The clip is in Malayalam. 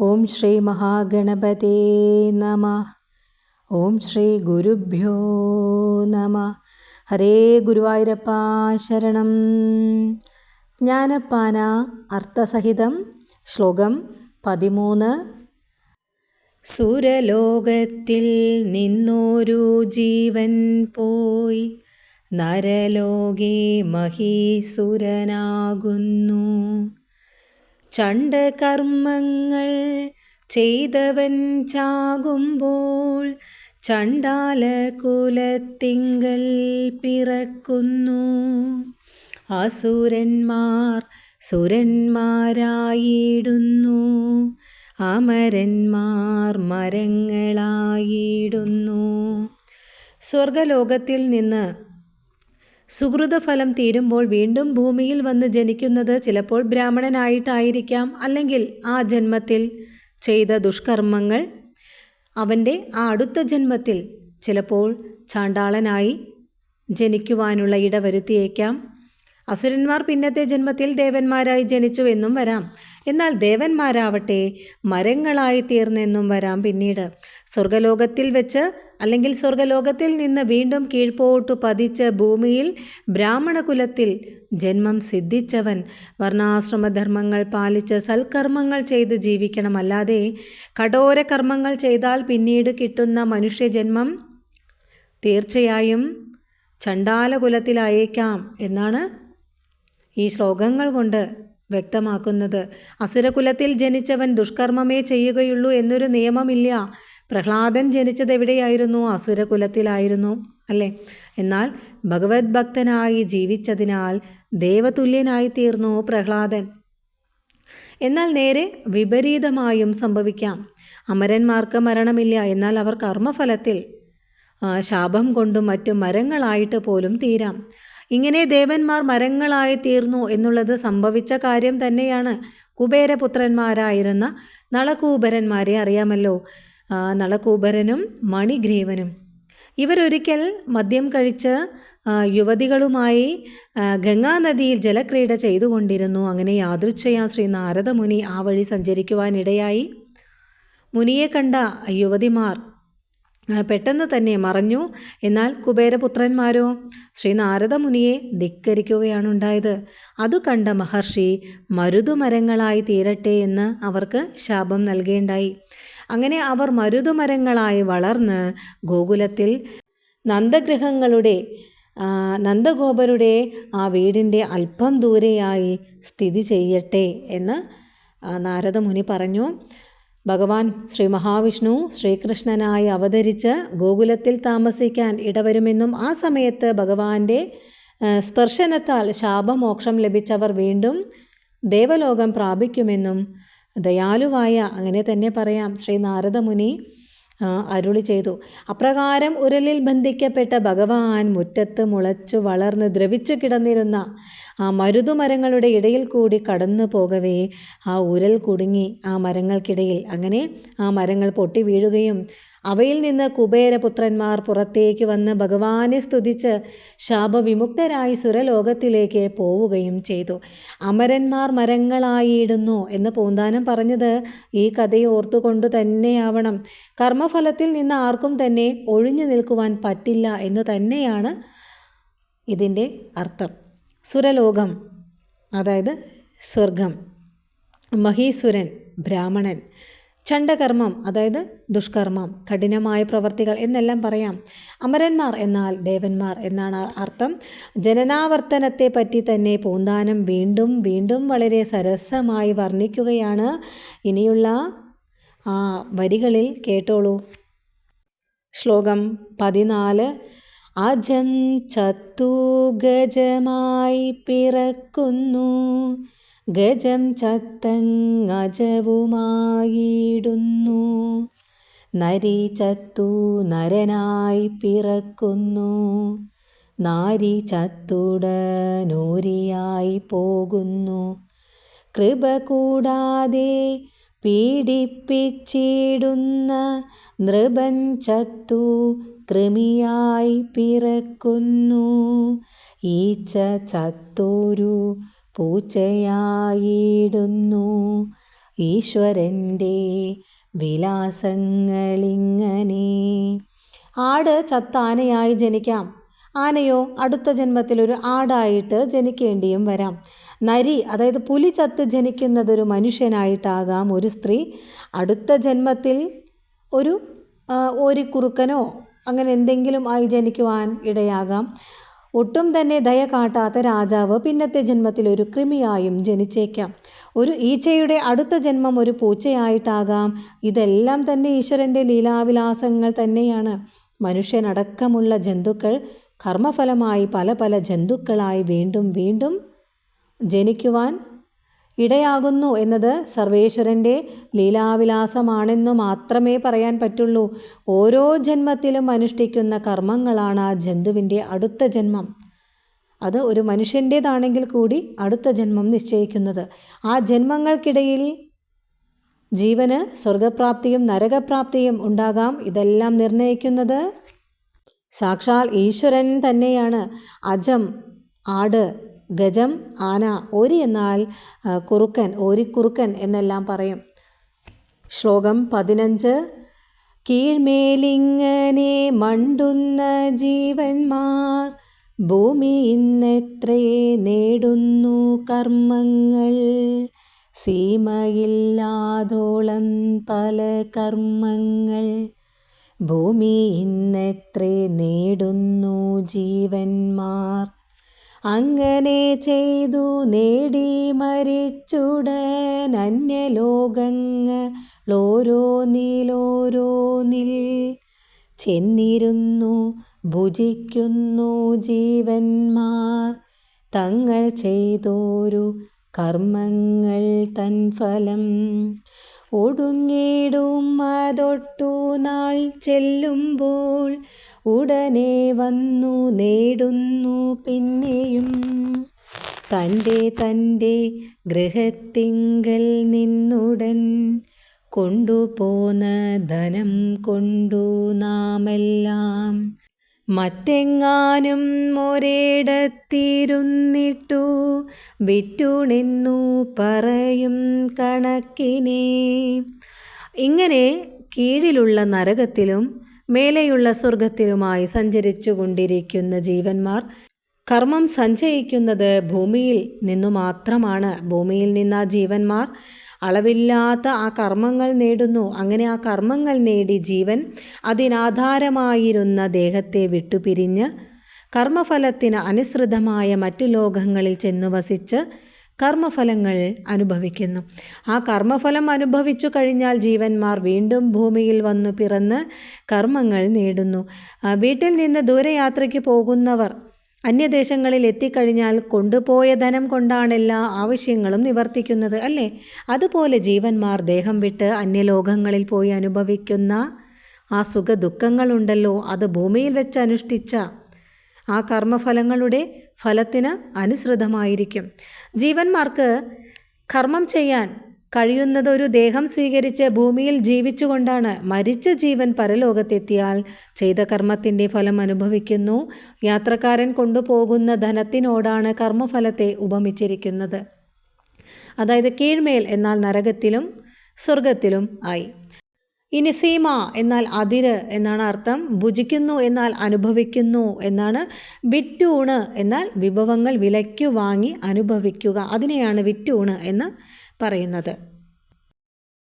ഓം ശ്രീ മഹാഗണപതേ നമ. ഓം ശ്രീ ഗുരുഭ്യോ നമ. ഹരേ ഗുരുവായൂരപ്പ ശരണം. ജ്ഞാനപ്പാന അർത്ഥസഹിതം ശ്ലോകം പതിമൂന്ന്. സുരലോകത്തിൽ നിന്നൊരു ജീവൻ പോയി. നരലോകേ മഹീസുരനാകുന്നു. ചണ്ഡകർമ്മങ്ങൾ ചെയ്തവൻ ചാകുമ്പോൾ ചണ്ടാല കുലത്തിങ്കൽ പിറക്കുന്നു. അസുരന്മാർ സുരന്മാരായിടുന്നു. അമരന്മാർ മരങ്ങളായിടുന്നു. സ്വർഗലോകത്തിൽ നിന്ന് സുഹൃതഫലം തീരുമ്പോൾ വീണ്ടും ഭൂമിയിൽ വന്ന് ജനിക്കുന്നത് ചിലപ്പോൾ ബ്രാഹ്മണനായിട്ടായിരിക്കാം അല്ലെങ്കിൽ ആ ജന്മത്തിൽ ചെയ്ത ദുഷ്കർമ്മങ്ങൾ അവന്റെ ആ അടുത്ത ജന്മത്തിൽ ചിലപ്പോൾ ചാണ്ടാളനായി ജനിക്കുവാനുള്ള ഇടവരുത്തിയേക്കാം. അസുരന്മാർ പിന്നത്തെ ജന്മത്തിൽ ദേവന്മാരായി ജനിച്ചുവെന്നും വരാം. എന്നാൽ ദേവന്മാരാവട്ടെ മരങ്ങളായി തീർന്നെന്നും വരാം പിന്നീട്. സ്വർഗലോകത്തിൽ വെച്ച് അല്ലെങ്കിൽ സ്വർഗലോകത്തിൽ നിന്ന് വീണ്ടും കീഴ്പോട്ടു പതിച്ച് ഭൂമിയിൽ ബ്രാഹ്മണകുലത്തിൽ ജന്മം സിദ്ധിച്ചവൻ വർണാശ്രമധർമ്മങ്ങൾ പാലിച്ച് സൽക്കർമ്മങ്ങൾ ചെയ്ത് ജീവിക്കണം അല്ലാതെ കഠോര കർമ്മങ്ങൾ ചെയ്താൽ പിന്നീട് കിട്ടുന്ന മനുഷ്യജന്മം തീർച്ചയായും ചണ്ടാലകുലത്തിലായേക്കാം എന്നാണ് ഈ ശ്ലോകങ്ങൾ കൊണ്ട് വ്യക്തമാക്കുന്നത്. അസുരകുലത്തിൽ ജനിച്ചവൻ ദുഷ്കർമ്മമേ ചെയ്യുകയുള്ളൂ എന്നൊരു നിയമമില്ല. പ്രഹ്ലാദൻ ജനിച്ചത് എവിടെയായിരുന്നു? അസുരകുലത്തിലായിരുന്നു അല്ലേ? എന്നാൽ ഭഗവത് ഭക്തനായി ജീവിച്ചതിനാൽ ദേവതുല്യനായി തീർന്നു പ്രഹ്ലാദൻ. എന്നാൽ നേരെ വിപരീതമായും സംഭവിക്കാം. അമരന്മാർക്ക് മരണമില്ല. എന്നാൽ അവർ കർമ്മഫലത്തിൽ ശാപം കൊണ്ടും മറ്റു മരങ്ങളായിട്ട് പോലും തീരാം. ഇങ്ങനെ ദേവന്മാർ മരങ്ങളായി തീർന്നു എന്നുള്ളത് സംഭവിച്ച കാര്യം തന്നെയാണ് കുബേരപുത്രന്മാരായിരുന്ന നളകൂബരന്മാരെ അറിയാമല്ലോ. നളകൂബരനും മണിഗ്രീവനും. ഇവരൊരിക്കൽ മദ്യം കഴിച്ച് യുവതികളുമായി ഗംഗാനദിയിൽ ജലക്രീഡ ചെയ്തുകൊണ്ടിരുന്നു. അങ്ങനെ യാദൃച്ഛയാ ശ്രീ നാരദമുനി ആ വഴി സഞ്ചരിക്കുവാനിടയായി. മുനിയെ കണ്ട യുവതിമാർ പെട്ടെന്ന് തന്നെ മറഞ്ഞു. എന്നാൽ കുബേരപുത്രന്മാരോ ശ്രീ നാരദമുനിയെ ധിക്കരിക്കുകയാണ് ഉണ്ടായത്. കണ്ട മഹർഷി മരുതുമരങ്ങളായി തീരട്ടെ എന്ന് അവർക്ക് ശാപം നൽകേണ്ടായി. അങ്ങനെ അവർ മരുതുമരങ്ങളായി വളർന്ന് ഗോകുലത്തിൽ നന്ദഗ്രഹങ്ങളുടെ നന്ദഗോപരുടെ ആ വീടിന്റെ അല്പം ദൂരെയായി സ്ഥിതി ചെയ്യട്ടെ എന്ന് നാരദമുനി പറഞ്ഞു. ഭഗവാൻ ശ്രീ മഹാവിഷ്ണു ശ്രീകൃഷ്ണനായി അവതരിച്ച് ഗോകുലത്തിൽ താമസിക്കാൻ ഇടവരുമെന്നും ആ സമയത്ത് ഭഗവാന്റെ സ്പർശനത്താൽ ശാപമോക്ഷം ലഭിച്ചവർ വീണ്ടും ദേവലോകം പ്രാപിക്കുമെന്നും ദയാലുവായ അങ്ങനെ തന്നെ പറയാം ശ്രീ നാരദമുനി അരുളി ചെയ്തു. അപ്രകാരം ഉരലിൽ ബന്ധിക്കപ്പെട്ട ഭഗവാൻ മുറ്റത്ത് മുളച്ചു വളർന്ന് ദ്രവിച്ചു കിടന്നിരുന്ന ആ മരുതുമരങ്ങളുടെ ഇടയിൽ കൂടി കടന്നു പോകവേ ആ ഉരൽ കുടുങ്ങി ആ മരങ്ങൾക്കിടയിൽ. അങ്ങനെ ആ മരങ്ങൾ പൊട്ടി വീഴുകയും അവയിൽ നിന്ന് കുബേരപുത്രന്മാർ പുറത്തേക്ക് വന്ന് ഭഗവാനെ സ്തുതിച്ച് ശാപവിമുക്തരായി സുരലോകത്തിലേക്ക് പോവുകയും ചെയ്തു. അമരന്മാർ മരങ്ങളായിടുന്നു എന്ന് പൂന്താനം പറഞ്ഞത് ഈ കഥയെ ഓർത്തുകൊണ്ട് തന്നെയാവണം. കർമ്മഫലത്തിൽ നിന്ന് ആർക്കും തന്നെ ഒഴിഞ്ഞു നിൽക്കുവാൻ പറ്റില്ല എന്ന് തന്നെയാണ് ഇതിന്റെ അർത്ഥം. സുരലോകം അതായത് സ്വർഗം മഹീസുരൻ ബ്രാഹ്മണൻ ചണ്ഡകർമ്മം അതായത് ദുഷ്കർമ്മം കഠിനമായ പ്രവർത്തികൾ എന്നെല്ലാം പറയാം. അമരന്മാർ എന്നാൽ ദേവന്മാർ എന്നാണ് അർത്ഥം. ജനനാവർത്തനത്തെ പറ്റി തന്നെ പൂന്താനം വീണ്ടും വീണ്ടും വളരെ സരസമായി വർണിക്കുകയാണ്. ഇനിയുള്ള ആ വരികളിൽ കേട്ടോളൂ. ശ്ലോകം പതിനാല്. അജം ചത്തു ഗജമായി പിറക്കുന്നു. ഗജം ചത്തങ്ങജവുമായിടുന്നു. നരി ചത്തു നരനായി പിറക്കുന്നു. നാരി ചത്തുടനൂരിയായി പോകുന്നു. കൃപ കൂടാതെ പീഡിപ്പിച്ചിടുന്ന നൃപൻ ചത്തു കൃമിയായി പിറക്കുന്നു. ഈച്ച ചത്തോരു പൂച്ചയായിടുന്നു. ഈശ്വരന്റെ വിലാസങ്ങളിങ്ങനെ. ആട് ചത്ത ആനയായി ജനിക്കാം. ആനയോ അടുത്ത ജന്മത്തിൽ ഒരു ആടായിട്ട് ജനിക്കേണ്ടിയും വരാം. നരി അതായത് പുലി ചത്ത് ജനിക്കുന്നതൊരു മനുഷ്യനായിട്ടാകാം ഒരു സ്ത്രീ. അടുത്ത ജന്മത്തിൽ ഒരു ഓരിക്കുറുക്കനോ അങ്ങനെ എന്തെങ്കിലും ആയി ജനിക്കുവാൻ ഇടയാകാം. ഒട്ടും തന്നെ ദയ കാട്ടാത്ത രാജാവ് പിന്നത്തെ ജന്മത്തിൽ ഒരു കൃമിയായും ജനിച്ചേക്കാം. ഒരു ഈച്ചയുടെ അടുത്ത ജന്മം ഒരു പൂച്ചയായിട്ടാകാം. ഇതെല്ലാം തന്നെ ഈശ്വരന്റെ ലീലാവിലാസങ്ങൾ തന്നെയാണ്. മനുഷ്യനടക്കമുള്ള ജന്തുക്കൾ കർമ്മഫലമായി പല പല ജന്തുക്കളായി വീണ്ടും വീണ്ടും ജനിക്കുവാൻ ഇടയാകുന്നു എന്നത് സർവേശ്വരന്റെ ലീലാവിലാസമാണെന്നു മാത്രമേ പറയാൻ പറ്റുള്ളൂ. ഓരോ ജന്മത്തിലും അനുഷ്ഠിക്കുന്ന കർമ്മങ്ങളാണ് ആ ജന്തുവിന്റെ അടുത്ത ജന്മം. അത് ഒരു മനുഷ്യന്റേതാണെങ്കിൽ കൂടി അടുത്ത ജന്മം നിശ്ചയിക്കുന്നത്. ആ ജന്മങ്ങൾക്കിടയിൽ ജീവന് സ്വർഗപ്രാപ്തിയും നരകപ്രാപ്തിയും ഉണ്ടാകാം. ഇതെല്ലാം നിർണയിക്കുന്നത് സാക്ഷാൽ ഈശ്വരൻ തന്നെയാണ്. അജം ആട് ഗജം ആന ഓരി എന്നാൽ കുറുക്കൻ ഓരിക്കുറുക്കൻ എന്നെല്ലാം പറയും. ശ്ലോകം പതിനഞ്ച്. കീഴ്മേലിങ്ങനെ മണ്ടുന്ന ജീവന്മാർ ഭൂമി ഇന്നെത്രേ നേടുന്നു കർമ്മങ്ങൾ. സീമയില്ലാതോളം പല കർമ്മങ്ങൾ. ഭൂമി ഇന്നെത്രേ നേടുന്നു ജീവന്മാർ അങ്ങനെ ചെയ്തു നേടി മരിച്ചുടൻ അന്യലോകങ്ങളോരോന്നിലോരോന്നിൽ ചെന്നിരുന്നു ഭുജിക്കുന്നു ജീവന്മാർ. തങ്ങൾ ചെയ്തോരു കർമ്മങ്ങൾ തൻ ഫലം. ഒടുങ്ങിടും അതൊട്ടു നാൾ ചെല്ലുമ്പോൾ ഉടനെ വന്നു നേടുന്നു പിന്നെയും. തന്റെ തന്റെ ഗൃഹത്തിങ്കൽ നിന്നുടൻ കൊണ്ടുപോന്ന ധനം കൊണ്ടു നാമെല്ലാം മറ്റെങ്ങാനും ഒരിടത്തിരുന്നിട്ടു വിറ്റുണിന്നു പറയും കണക്കിനെ. ഇങ്ങനെ കീഴിലുള്ള നരകത്തിലും മേലെയുള്ള സ്വർഗത്തിലുമായി സഞ്ചരിച്ചു കൊണ്ടിരിക്കുന്ന ജീവന്മാർ കർമ്മം സഞ്ചയിക്കുന്നത് ഭൂമിയിൽ നിന്നു മാത്രമാണ്. ഭൂമിയിൽ നിന്ന് ആ ജീവന്മാർ അളവില്ലാത്ത ആ കർമ്മങ്ങൾ നേടുന്നു. അങ്ങനെ ആ കർമ്മങ്ങൾ നേടി ജീവൻ അതിനാധാരമായിരുന്ന ദേഹത്തെ വിട്ടുപിരിഞ്ഞ് കർമ്മഫലത്തിന് അനുസൃതമായ മറ്റു ലോകങ്ങളിൽ ചെന്നു വസിച്ച് കർമ്മഫലങ്ങൾ അനുഭവിക്കുന്നു. ആ കർമ്മഫലം അനുഭവിച്ചു കഴിഞ്ഞാൽ ജീവന്മാർ വീണ്ടും ഭൂമിയിൽ വന്നു പിറന്ന് കർമ്മങ്ങൾ നേടുന്നു. വീട്ടിൽ നിന്ന് ദൂരയാത്രയ്ക്ക് പോകുന്നവർ അന്യദേശങ്ങളിൽ എത്തിക്കഴിഞ്ഞാൽ കൊണ്ടുപോയ ധനം കൊണ്ടാണ് എല്ലാ ആവശ്യങ്ങളും നിവർത്തിക്കുന്നത് അല്ലേ? അതുപോലെ ജീവന്മാർ ദേഹം വിട്ട് അന്യലോകങ്ങളിൽ പോയി അനുഭവിക്കുന്ന ആ സുഖ ദുഃഖങ്ങളുണ്ടല്ലോ അത് ഭൂമിയിൽ വെച്ച് അനുഷ്ഠിച്ച ആ കർമ്മഫലങ്ങളുടെ ഫലത്തിന് അനുസൃതമായിരിക്കും. ജീവന്മാർക്ക് കർമ്മം ചെയ്യാൻ കഴിയുന്നത് ഒരു ദേഹം സ്വീകരിച്ച് ഭൂമിയിൽ ജീവിച്ചുകൊണ്ടാണ് മരിച്ച ജീവൻ പരലോകത്തെത്തിയാൽ ചെയ്ത കർമ്മത്തിന്റെ ഫലം അനുഭവിക്കുന്നു. യാത്രക്കാരൻ കൊണ്ടുപോകുന്ന ധനത്തിനോടാണ് കർമ്മഫലത്തെ ഉപമിച്ചിരിക്കുന്നത്. അതായത് കീഴ്മേൽ എന്നാൽ നരകത്തിലും സ്വർഗത്തിലും ആയി. ഇനി സീമ എന്നാൽ അതിര് എന്നാണ് അർത്ഥം. ഭുജിക്കുന്നു എന്നാൽ അനുഭവിക്കുന്നു എന്നാണ്. വിറ്റൂണ് എന്നാൽ വിഭവങ്ങൾ വിലയ്ക്കു വാങ്ങി അനുഭവിക്കുക. അതിനെയാണ് വിറ്റൂണ് എന്ന് പറയുന്നത്.